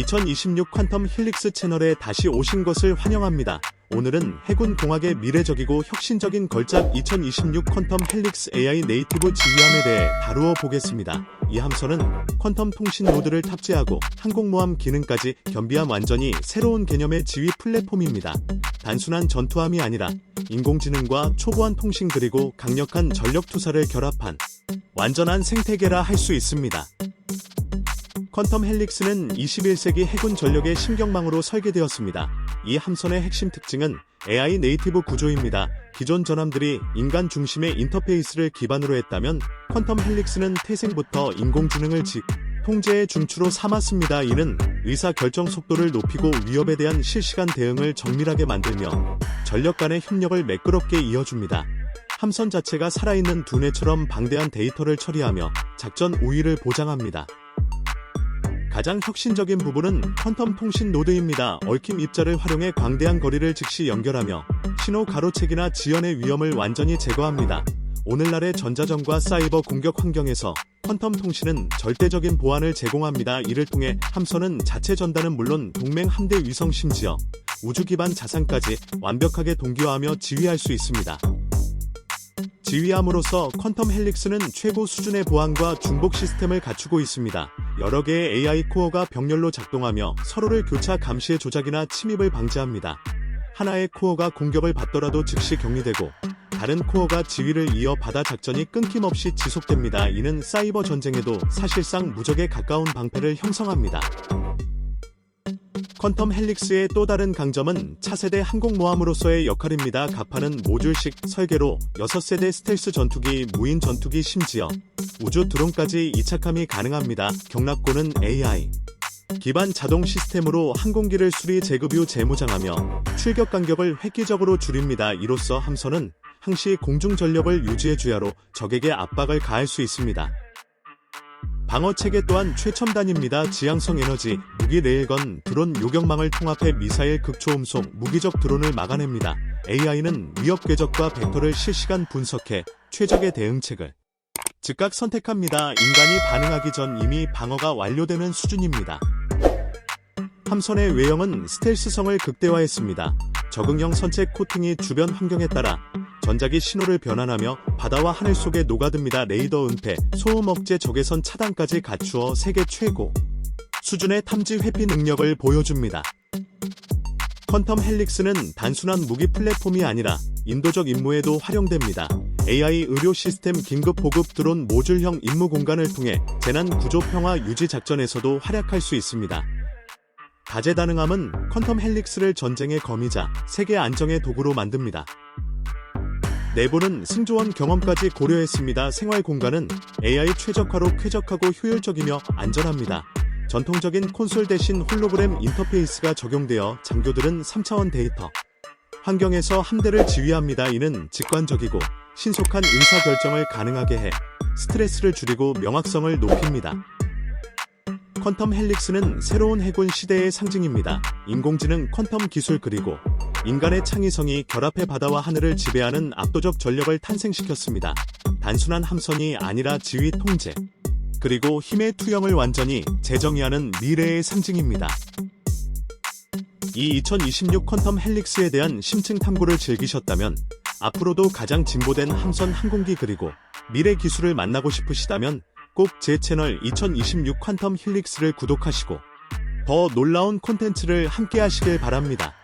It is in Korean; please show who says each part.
Speaker 1: 2026 퀀텀 힐릭스 채널에 다시 오신 것을 환영합니다. 오늘은 해군 공학의 미래적이고 혁신적인 걸작 2026 퀀텀 헬릭스 AI 네이티브 지휘함에 대해 다루어 보겠습니다. 이 함선은 퀀텀 통신 노드를 탑재하고 항공모함 기능까지 겸비한 완전히 새로운 개념의 지휘 플랫폼입니다. 단순한 전투함이 아니라 인공지능과 초보한 통신 그리고 강력한 전력 투사를 결합한 완전한 생태계라 할 수 있습니다. 퀀텀 헬릭스는 21세기 해군 전력의 신경망으로 설계되었습니다. 이 함선의 핵심 특징은 AI 네이티브 구조입니다. 기존 전함들이 인간 중심의 인터페이스를 기반으로 했다면 퀀텀 헬릭스는 태생부터 인공지능을 직 통제의 중추로 삼았습니다. 이는 의사 결정 속도를 높이고 위협에 대한 실시간 대응을 정밀하게 만들며 전력 간의 협력을 매끄럽게 이어줍니다. 함선 자체가 살아있는 두뇌처럼 방대한 데이터를 처리하며 작전 우위를 보장합니다. 가장 혁신적인 부분은 퀀텀 통신 노드입니다. 얽힘 입자를 활용해 광대한 거리를 즉시 연결하며 신호 가로채기나 지연의 위험을 완전히 제거합니다. 오늘날의 전자전과 사이버 공격 환경에서 퀀텀 통신은 절대적인 보안을 제공합니다. 이를 통해 함선은 자체 전단은 물론 동맹 함대 위성 심지어 우주 기반 자산까지 완벽하게 동기화하며 지휘할 수 있습니다. 지휘함으로써 퀀텀 헬릭스는 최고 수준의 보안과 중복 시스템을 갖추고 있습니다. 여러 개의 AI 코어가 병렬로 작동하며 서로를 교차 감시의 조작이나 침입을 방지합니다. 하나의 코어가 공격을 받더라도 즉시 격리되고 다른 코어가 지휘를 이어받아 작전이 끊김없이 지속됩니다. 이는 사이버 전쟁에도 사실상 무적에 가까운 방패를 형성합니다. 퀀텀 헬릭스의 또 다른 강점은 차세대 항공모함으로서의 역할입니다. 가파는 모듈식 설계로 6세대 스텔스 전투기, 무인 전투기 심지어 우주 드론까지 이착함이 가능합니다. 경락고는 AI 기반 자동 시스템으로 항공기를 수리 재급 후 재무장하며 출격 간격을 획기적으로 줄입니다. 이로써 함선은 항시 공중 전력을 유지해 주야로 적에게 압박을 가할 수 있습니다. 방어 체계 또한 최첨단입니다. 지향성 에너지, 무기 레일건, 드론 요격망을 통합해 미사일 극초음속, 무기적 드론을 막아냅니다. AI는 위협 궤적과 벡터를 실시간 분석해 최적의 대응책을 즉각 선택합니다. 인간이 반응하기 전 이미 방어가 완료되는 수준입니다. 함선의 외형은 스텔스성을 극대화했습니다. 적응형 선체 코팅이 주변 환경에 따라 전자기 신호를 변환하며 바다와 하늘 속에 녹아듭니다. 레이더 은폐, 소음 억제 적외선 차단까지 갖추어 세계 최고 수준의 탐지 회피 능력을 보여줍니다. 퀀텀 헬릭스는 단순한 무기 플랫폼이 아니라 인도적 임무에도 활용됩니다. AI 의료 시스템 긴급 보급 드론 모듈형 임무 공간을 통해 재난 구조 평화 유지 작전에서도 활약할 수 있습니다. 다재다능함은 퀀텀 헬릭스를 전쟁의 거미자, 세계 안정의 도구로 만듭니다. 내부는 승조원 경험까지 고려했습니다. 생활 공간은 AI 최적화로 쾌적하고 효율적이며 안전합니다. 전통적인 콘솔 대신 홀로그램 인터페이스가 적용되어 장교들은 3차원 데이터 환경에서 함대를 지휘합니다. 이는 직관적이고 신속한 의사결정을 가능하게 해 스트레스를 줄이고 명확성을 높입니다. 퀀텀 헬릭스는 새로운 해군 시대의 상징입니다. 인공지능 퀀텀 기술 그리고 인간의 창의성이 결합해 바다와 하늘을 지배하는 압도적 전력을 탄생시켰습니다. 단순한 함선이 아니라 지휘 통제, 그리고 힘의 투영을 완전히 재정의하는 미래의 상징입니다. 이 2026 퀀텀 헬릭스에 대한 심층 탐구를 즐기셨다면 앞으로도 가장 진보된 함선 항공기 그리고 미래 기술을 만나고 싶으시다면 꼭 제 채널 2026 퀀텀 힐릭스를 구독하시고 더 놀라운 콘텐츠를 함께 하시길 바랍니다.